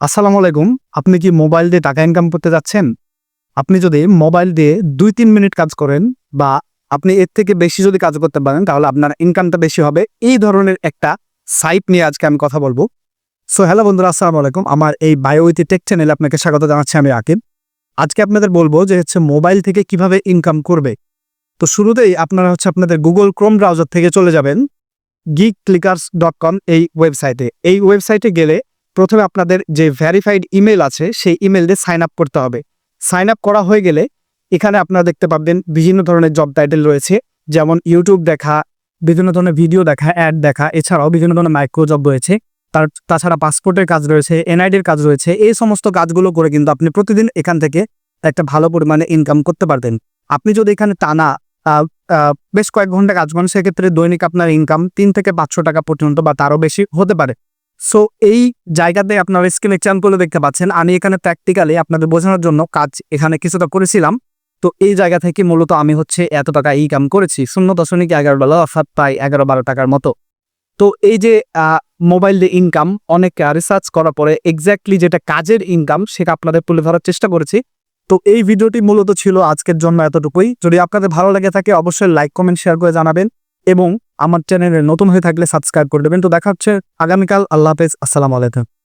আসসালামু আলাইকুম, আপনি কি মোবাইল দিয়ে টাকা ইনকাম করতে যাচ্ছেন? আপনি যদি মোবাইল দিয়ে দুই তিন মিনিট কাজ করেন বা আপনি এর থেকে বেশি যদি কাজ করতে পারেন, তাহলে আপনার ইনকামটা বেশি হবে। এই ধরনের একটা সাইট নিয়ে আজকে আমি কথা বলব। সো হ্যালো বন্ধুরা, আসসালামু আলাইকুম। আমার এই বায়োইতি টেক চ্যানেলে আপনাকে স্বাগত জানাচ্ছি আমি আকিব আজকে আপনাদের বলব যে হচ্ছে মোবাইল থেকে কীভাবে ইনকাম করবে। তো শুরুতেই আপনারা হচ্ছে আপনাদের গুগল ক্রোম ব্রাউজার থেকে চলে যাবেন গিক ক্লিকার্স ডট কম এই ওয়েবসাইটে এই ওয়েবসাইটে গেলে প্রথমে আপনাদের যে ভ্যারিফাইড ইমেল আছে, সেই ইমেল দিয়ে সাইন আপ করতে হবে। সাইন আপ করা হয়ে গেলে এখানে আপনারা দেখতে পাবেন বিভিন্ন ধরনের জব টাইটেল রয়েছে, যেমন ইউটিউব দেখা, বিভিন্ন ধরনের ভিডিও দেখা অ্যাড দেখা, এছাড়াও বিভিন্ন ধরনের মাইক্রো জব রয়েছে। তার, তাছাড়া পাসপোর্টের কাজ রয়েছে এনআইডির কাজ রয়েছে, এই সমস্ত কাজগুলো করে কিন্তু আপনি প্রতিদিন এখান থেকে একটা ভালো পরিমাণে ইনকাম করতে পারবেন। আপনি যদি এখানে টানা বেশ কয়েক ঘণ্টা কাজ করেন, সেক্ষেত্রে দৈনিক আপনার ইনকাম তিন থেকে পাঁচশো টাকা পর্যন্ত বা তারও বেশি হতে পারে। সো এই জায়গাতে আপনারা স্ক্রিনে করে দেখতে পাচ্ছেন, আমি এখানে প্র্যাকটিক্যালি আপনাদের বোঝানোর জন্য কাজ এখানে কিছুটা করেছিলাম। তো এই জায়গা থেকে মূলত আমি হচ্ছে এত টাকা ইনকাম করেছি, শূন্য দশমিক এগারো ডলার অর্থাৎ প্রায় এগারো বারো টাকার মতো। তো এই যে মোবাইল দিয়ে ইনকাম অনেক রিসার্চ করার পরে এক্স্যাক্টলি যেটা কাজের ইনকাম সেটা আপনাদের তুলে ধরার চেষ্টা করেছি। তো এই ভিডিওটি মূলত ছিল আজকের জন্য এতটুকুই। যদি আপনাদের ভালো লেগে থাকে, অবশ্যই লাইক কমেন্ট শেয়ার করে জানাবেন। এবং আমার চ্যানেলে নতুন হয়ে থাকলে সাবস্ক্রাইব করে দেবেন। তো দেখা হচ্ছে আগামীকাল। আল্লাহ হাফেজ। আসসালামু আলাইকুম।